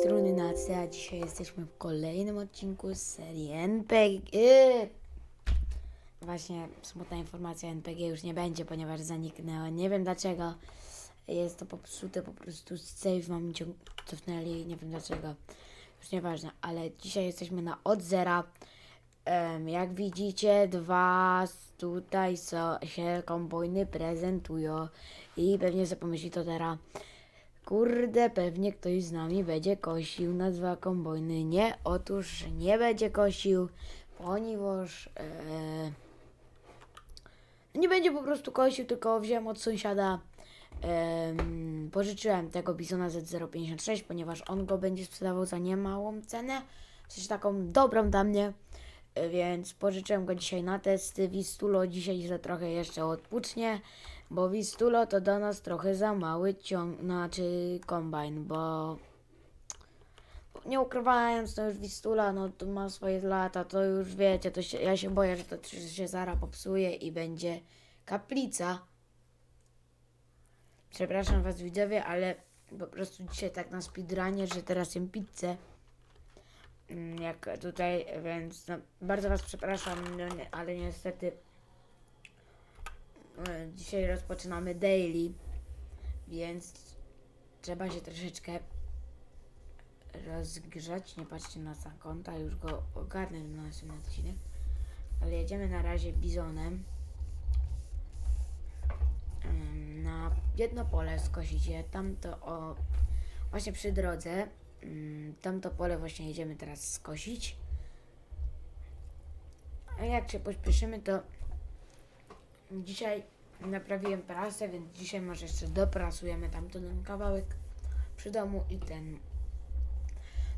strony Nacy, a dzisiaj jesteśmy w kolejnym odcinku z serii NPG. Właśnie smutna informacja, NPG już nie będzie, ponieważ zaniknęła. Nie wiem dlaczego. Jest to popsute po prostu save, mam cofnęli, nie wiem dlaczego. Już nieważne, ale dzisiaj jesteśmy na od zera. Jak widzicie, dwa tutaj so, się kombojny prezentują i pewnie sobie pomyśli to teraz. Kurde, pewnie ktoś z nami będzie kosił na dwa kombojny. Nie, otóż nie będzie kosił, ponieważ e, nie będzie po prostu kosił, tylko wziąłem od sąsiada. em, pożyczyłem tego Bizona Z056, ponieważ on go będzie sprzedawał za niemałą cenę, w sensie taką dobrą dla mnie. E, Więc pożyczyłem go dzisiaj na testy. Wistulo dzisiaj za trochę jeszcze odpocznie, bo Wistulo to do nas trochę za mały ciąg, znaczy kombajn, bo nie ukrywając, to już Wistula, no to ma swoje lata, to już wiecie, to się, ja się boję, że to się zara popsuje i będzie kaplica. Przepraszam was widzowie, ale po prostu dzisiaj tak na speedrunie, że teraz jem pizzę. Mm, Jak tutaj, więc no, bardzo was przepraszam, no, nie, ale niestety dzisiaj rozpoczynamy daily, więc trzeba się troszeczkę rozgrzać. Nie patrzcie na stan konta, już go ogarnę na następny odcinek. Ale jedziemy na razie bizonem. Na jedno pole skosicie. Tamto o właśnie przy drodze. ym, Tamto pole właśnie jedziemy teraz skosić. A jak się pośpieszymy, to dzisiaj naprawiłem prasę, więc dzisiaj może jeszcze doprasujemy tamten ten kawałek przy domu i ten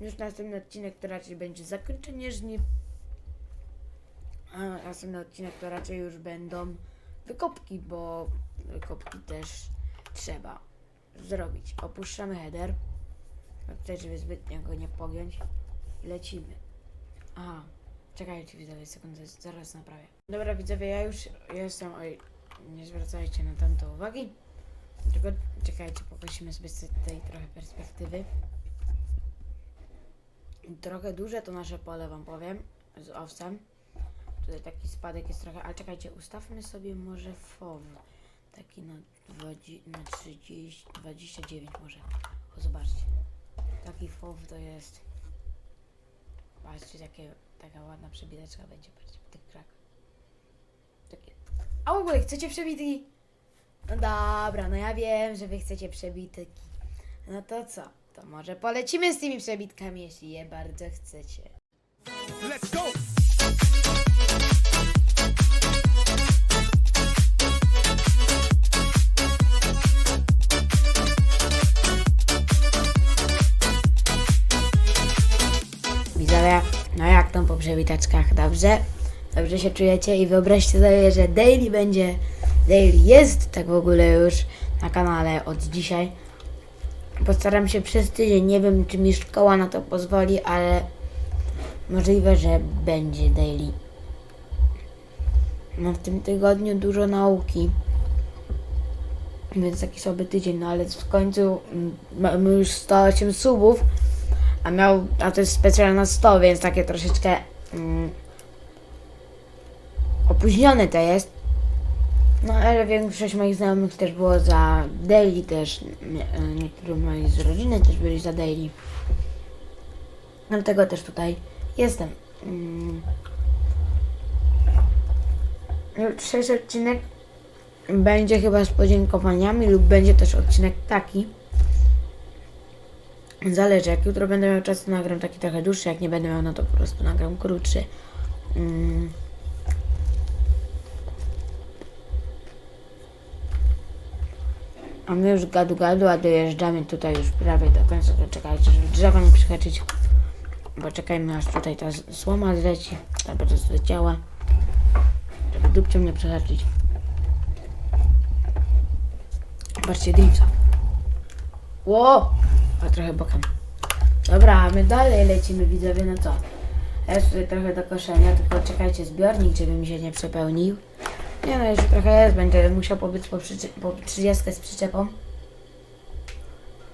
już następny odcinek to raczej będzie zakończenie żniw. A następny odcinek to raczej już będą wykopki, bo wykopki też trzeba zrobić. Opuszczamy header. No Tutaj, żeby zbytnio go nie pogiąć. Lecimy. Aha, czekajcie widzowie, sekundę, zaraz naprawię. Dobra widzowie, ja już jestem, oj, nie zwracajcie na tamto uwagi. Tylko czekajcie, poprosimy sobie z tej trochę perspektywy. Trochę duże to nasze pole, wam powiem, z owcem. Tutaj taki spadek jest trochę, ale czekajcie, ustawmy sobie może FOW. Taki na, 20, na 30, 29 może. O, zobaczcie. Taki FOW to jest. Patrzcie, jakie, taka ładna przebiteczka będzie, w tych krakach. Takie. A w ogóle chcecie przebitki? No dobra, no ja wiem, że wy chcecie przebitki. No to co? To może polecimy z tymi przebitkami, jeśli je bardzo chcecie. Let's go. Przewitaczkach, dobrze? Dobrze się czujecie i wyobraźcie sobie, że daily będzie, daily jest tak w ogóle już na kanale od dzisiaj. Postaram się przez tydzień, nie wiem czy mi szkoła na to pozwoli, ale możliwe, że będzie daily. No w tym tygodniu dużo nauki. Więc taki sobie tydzień, no ale w końcu mamy już 108 subów, a miał, a to jest specjalnie na 100, więc takie troszeczkę mm, opóźnione to jest. No ale większość moich znajomych też było za daily też, nie- niektórzy moi z rodziny też byli za daily. Dlatego też tutaj jestem. Mm. Jutrzejszy odcinek będzie chyba z podziękowaniami lub będzie też odcinek taki. Zależy, jak jutro będę miał czas, to nagram taki trochę dłuższy, jak nie będę miał, no to po prostu nagram krótszy. Mm. A my już gadu gadu, a dojeżdżamy tutaj już prawie do końca, to czekajcie, żeby drzewa nie przyhaczyć. Bo czekajmy aż tutaj ta słoma zleci, albo to zleciała. Żeby dupcią nie przehaczyć. Patrzcie, drifta. Ło! A trochę bokiem. Dobra, my dalej lecimy, widzowie, no co? Jest tutaj trochę do koszenia, tylko czekajcie, zbiornik, żeby mi się nie przepełnił. Nie no, jeszcze trochę jest, będę musiał pobyć po, po 30 z przyczepą.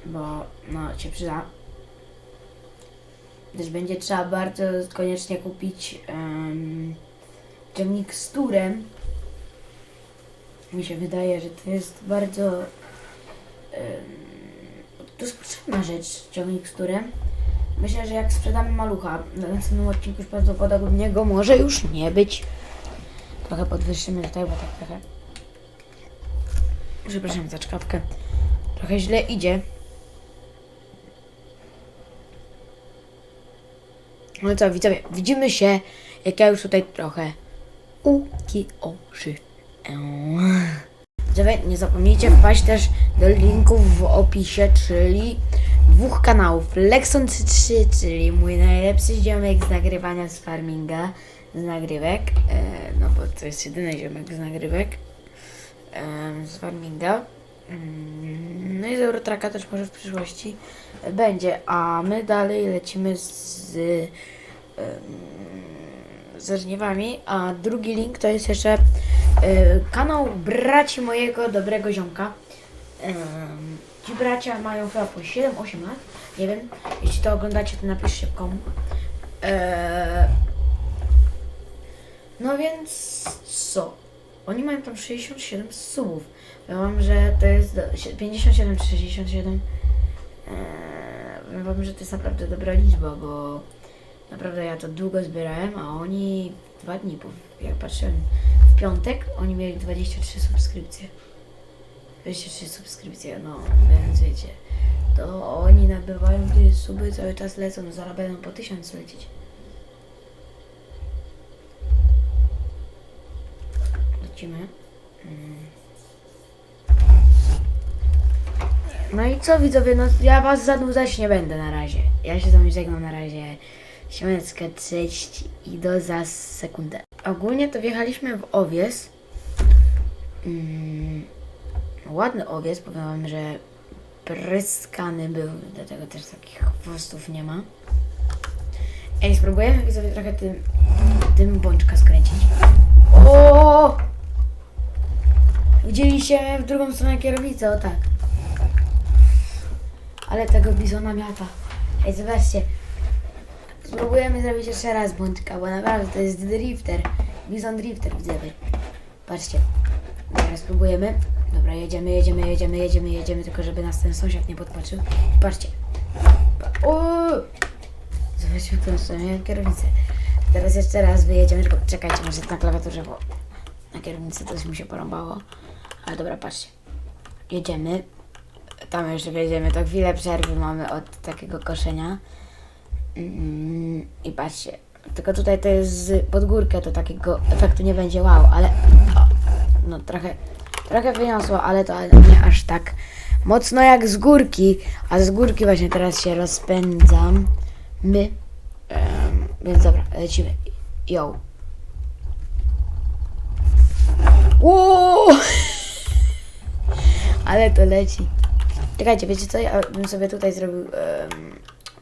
Bo, no, się przyda. Też będzie trzeba bardzo koniecznie kupić um, ciągnik z turem. Mi się wydaje, że to jest bardzo um, to jest potrzebna rzecz, ciągnik turem. Myślę, że jak sprzedamy malucha, na następnym odcinku już prawdopodobnie go może już nie być. Trochę podwyższymy tutaj, bo tak trochę... Przepraszam za czkawkę. Trochę źle idzie. No co, widzowie, widzimy się, jak ja już tutaj trochę ukioszy. Nie zapomnijcie wpaść też do linków w opisie, czyli dwóch kanałów. Lexon 3, czyli mój najlepszy ziomek z nagrywania z farminga, z nagrywek, e, no bo to jest jedyny ziomek z nagrywek e, z farminga. Mm, No i z Eurotraka też może w przyszłości będzie, a my dalej lecimy z ze żniwami, a drugi link to jest jeszcze e, kanał braci mojego dobrego ziomka. Em, ci bracia mają chyba po 7-8 lat, nie wiem. Jeśli to oglądacie, to napiszcie komu. E, no więc co? Oni mają tam 67 subów. Ja mam, że to jest do, 57 czy 67. Eee, wam, że to jest naprawdę dobra liczba, bo naprawdę ja to długo zbierałem, a oni dwa dni, jak patrzyłem piątek, oni mieli 23 subskrypcje. 23 subskrypcje, no więc wiecie, to oni nabywają te suby, cały czas lecą, no zaraz będą po 1000 lecieć. Lecimy. Mm. No i co widzowie, no ja was zanudzać nie będę na razie. Ja się z wami żegnam na razie. Siemaneczka, cześć i do za sekundę. Ogólnie to wjechaliśmy w owies. Mm, ładny owies, powiem wam, że pryskany był, dlatego też takich chwostów nie ma. Ej, spróbujemy widzowie trochę tym, tym bączka skręcić. O! Widzieliście w drugą stronę kierownicę, o tak. Ale tego bizona miata. Ej, zobaczcie. Spróbujemy zrobić jeszcze raz bączka, bo naprawdę to jest drifter. Bizon drifter, widzowie. Patrzcie. Dobra, spróbujemy. Dobra, jedziemy, jedziemy, jedziemy, jedziemy, jedziemy, tylko żeby nas ten sąsiad nie podpatrzył. Patrzcie. Pa- O! Zobaczmy, którą stronę kierownicę. Teraz jeszcze raz wyjedziemy, tylko czekajcie, może na klawiaturze, bo na kierownicy coś mi się porąbało. Ale dobra, patrzcie. Jedziemy. Tam jeszcze wjedziemy, to chwilę przerwy mamy od takiego koszenia. Mm, I patrzcie, tylko tutaj to jest z pod górkę, to takiego efektu nie będzie wow, ale o, no trochę, trochę wyniosło, ale to nie aż tak mocno jak z górki, a z górki właśnie teraz się rozpędzam. My, em, więc dobra, lecimy. Yo. Uuu! Ale to leci. Czekajcie, wiecie co? Ja bym sobie tutaj zrobił em,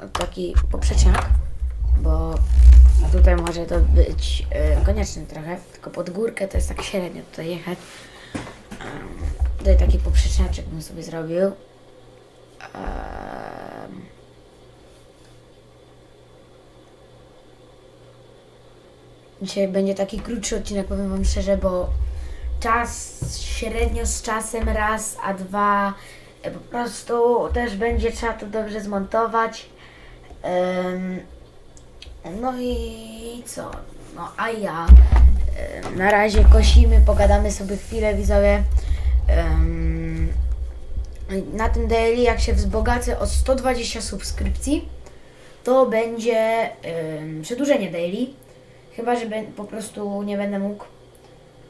taki poprzeczniak, bo tutaj może to być e, konieczny trochę, tylko pod górkę to jest tak średnio tutaj jechać. Em, tutaj taki poprzeczniaczek bym sobie zrobił. Em, Dzisiaj będzie taki krótszy odcinek, powiem Wam szczerze, bo czas średnio z czasem raz, a dwa e, po prostu też będzie trzeba to dobrze zmontować. No i co? No a ja na razie kosimy, pogadamy sobie chwilę widzowie. Na tym daily jak się wzbogacę o 120 subskrypcji, to będzie przedłużenie daily. Chyba, że po prostu nie będę mógł,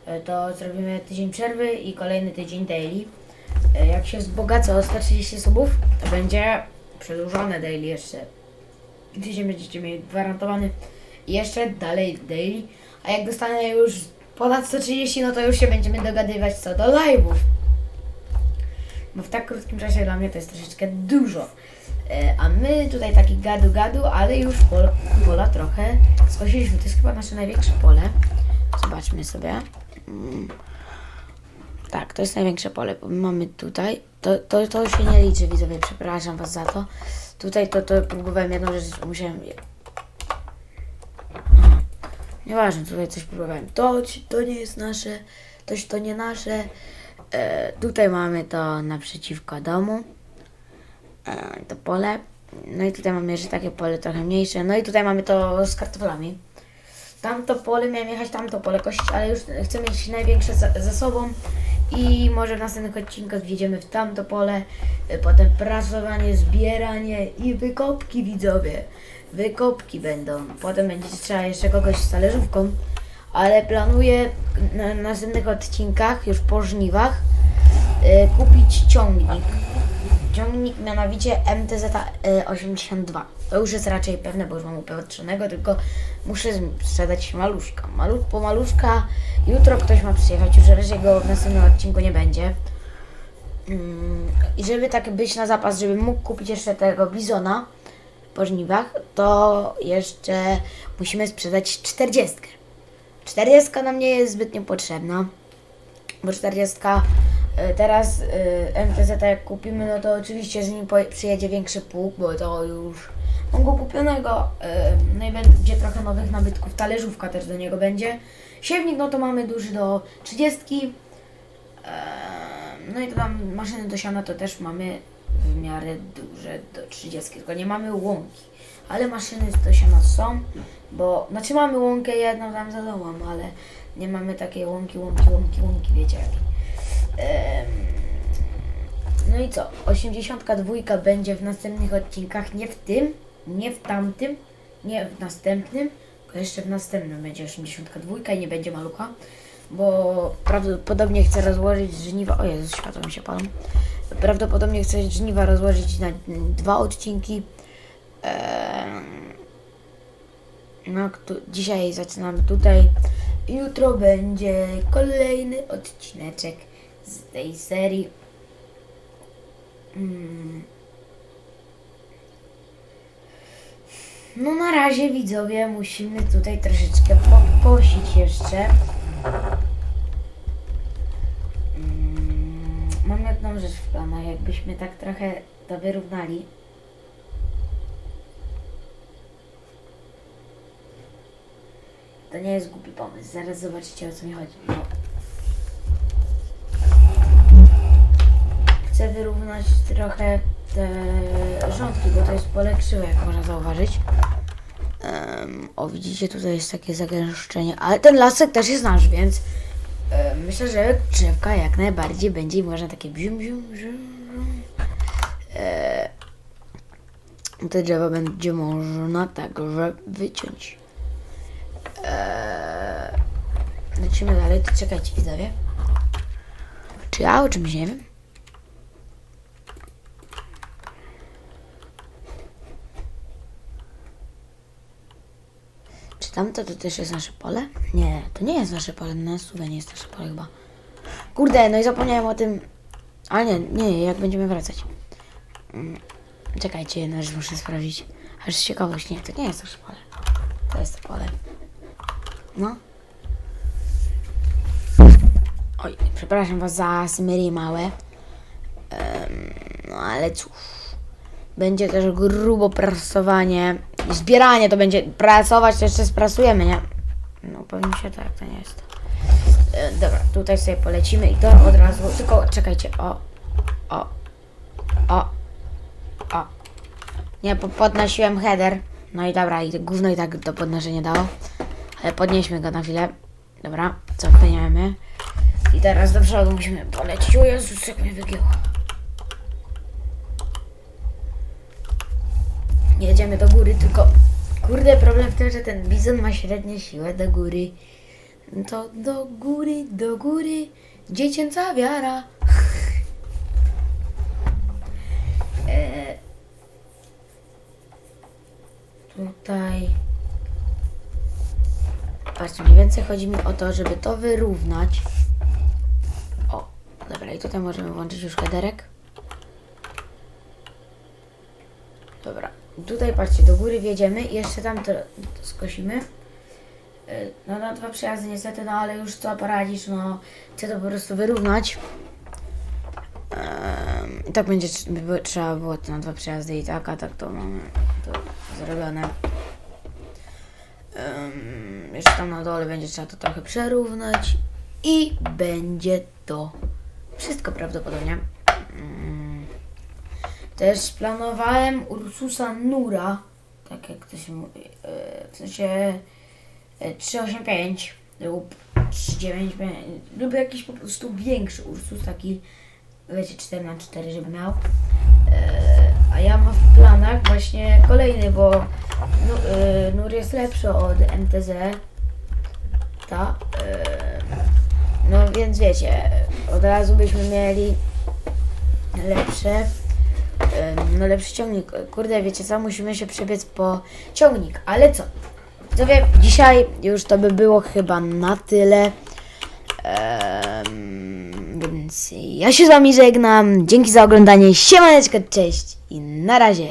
e, to zrobimy tydzień przerwy i kolejny tydzień daily. E, Jak się wzbogacę o 130 subów, to będzie przedłużone daily jeszcze. Tydzień będziecie mieli gwarantowany jeszcze dalej daily. A jak dostanę już ponad 130, no to już się będziemy dogadywać co do live'ów. Bo w tak krótkim czasie dla mnie to jest troszeczkę dużo. E, A my tutaj taki gadu gadu, ale już pol, pola trochę skosiliśmy. To jest chyba nasze największe pole. Zobaczmy sobie. Mm. Tak, to jest największe pole. Mamy tutaj. To, to, to się nie liczy, widzowie, przepraszam Was za to. Tutaj to, to próbowałem jedną rzecz, musiałem... Nieważne, tutaj coś próbowałem. To, to nie jest nasze, toś to nie nasze. E, tutaj mamy to naprzeciwko domu. E, to pole. No i tutaj mamy jeszcze takie pole trochę mniejsze. No i tutaj mamy to z kartoflami. Tamto pole, miałem jechać tamto pole kosić, ale już chcę mieć największe za, za sobą. I może w następnych odcinkach wjedziemy w tamto pole. E, Potem prasowanie, zbieranie i wykopki widzowie. Wykopki będą. Potem będzie trzeba jeszcze kogoś z talerzówką. Ale planuję na następnych odcinkach, już po żniwach, e, kupić ciągnik. Ciągnik mianowicie MTZ-82. To już jest raczej pewne, bo już mam upatrzonego, tylko muszę sprzedać maluszka. Malu po maluszka jutro ktoś ma przyjechać, już raczej go w następnym odcinku nie będzie. Mm, I żeby tak być na zapas, żebym mógł kupić jeszcze tego bizona po żniwach, to jeszcze musimy sprzedać 40. 40 nam nie jest zbytnio potrzebna bo 40 y, teraz y, MTZ jak kupimy, no to oczywiście z nim przyjedzie większy pług, bo to już mam go kupionego. y, No i będzie trochę nowych nabytków, talerzówka też do niego będzie. Siewnik, no to mamy duży do 30. No i to tam maszyny do siana to też mamy w miarę duże do 30, tylko nie mamy łąki. Ale maszyny do siana są, bo znaczy mamy łąkę jedną tam za domem, ale nie mamy takiej łąki, łąki, łąki, łąki, wiecie jakiej. No i co? 82 będzie w następnych odcinkach, nie w tym, nie w tamtym, nie w następnym, tylko jeszcze w następnym będzie 82 i nie będzie malucha, bo prawdopodobnie chcę rozłożyć żniwa. O Jezus, światło mi się palą. Prawdopodobnie chcę żniwa rozłożyć na dwa odcinki. No, tu, dzisiaj zaczynamy tutaj. Jutro będzie kolejny odcineczek z tej serii. Mm. No na razie widzowie musimy tutaj troszeczkę pokosić jeszcze. Mm, Mam jedną rzecz w planach, jakbyśmy tak trochę to wyrównali. To nie jest głupi pomysł, zaraz zobaczycie o co mi chodzi. No. Chcę wyrównać trochę te rządki, bo to jest pole krzywe, jak można zauważyć. Em, o, widzicie, tutaj jest takie zagęszczenie, ale ten lasek też jest nasz, więc em, myślę, że drzewka jak najbardziej będzie można takie bzium, bzium, bzium. E, te drzewa będzie można także wyciąć. Eee, lecimy dalej, to czekajcie widzowie. Czy ja o czymś nie wiem? Tamto to też jest nasze pole? Nie, to nie jest nasze pole, na stówę nie jest nasze pole chyba. Kurde, no i zapomniałem o tym. A nie, nie, jak będziemy wracać. Mm, Czekajcie, jedną rzecz muszę sprawdzić. Aż z ciekawości, nie, to nie jest nasze pole. To jest to pole. No. Oj, przepraszam was za smyry małe. Em, no ale cóż. Będzie też grubo prasowanie. Zbieranie to będzie. Prasować to jeszcze sprasujemy, nie? No pewnie się tak, to nie jest. E, dobra, tutaj sobie polecimy i to od razu. Tylko czekajcie. O. O. O. O. Nie, po, podnosiłem header. No i dobra, i to gówno i tak do podnoszenia dało. Ale podnieśmy go na chwilę. Dobra, cofniemy. I teraz do przodu musimy polecieć. O Jezus, jak mnie wygięło. Jedziemy do góry, tylko... Kurde, problem w tym, że ten bizon ma średnią siłę do góry. To do góry, do góry, dziecięca wiara. e, tutaj... Patrzcie, mniej więcej chodzi mi o to, żeby to wyrównać. O, dobra, i tutaj możemy włączyć już headerek. Dobra, tutaj patrzcie, do góry wjedziemy i jeszcze tam to, skosimy. Y, No na dwa przejazdy niestety, no ale już co poradzisz, no chcę to po prostu wyrównać. I tak będzie trzeba było to na dwa przejazdy i tak, a tak to mamy to zrobione. Ym, jeszcze tam na dole będzie trzeba to trochę przerównać i będzie to wszystko prawdopodobnie. Też planowałem Ursusa Nura, tak jak to się mówi, yy, w sensie yy, 385 lub 395 lub jakiś po prostu większy Ursus, taki wiecie 4 na 4 żeby miał. Yy, a ja mam w planach właśnie kolejny, bo nu, Nur jest lepszy od MTZ. Ta. No więc wiecie, od razu byśmy mieli lepsze. No lepszy ciągnik. Kurde, wiecie co? Musimy się przebiec po ciągnik. Ale co? Widzowie, dzisiaj już to by było chyba na tyle. Em, więc ja się z wami żegnam. Dzięki za oglądanie. Siemaneczko, cześć i na razie.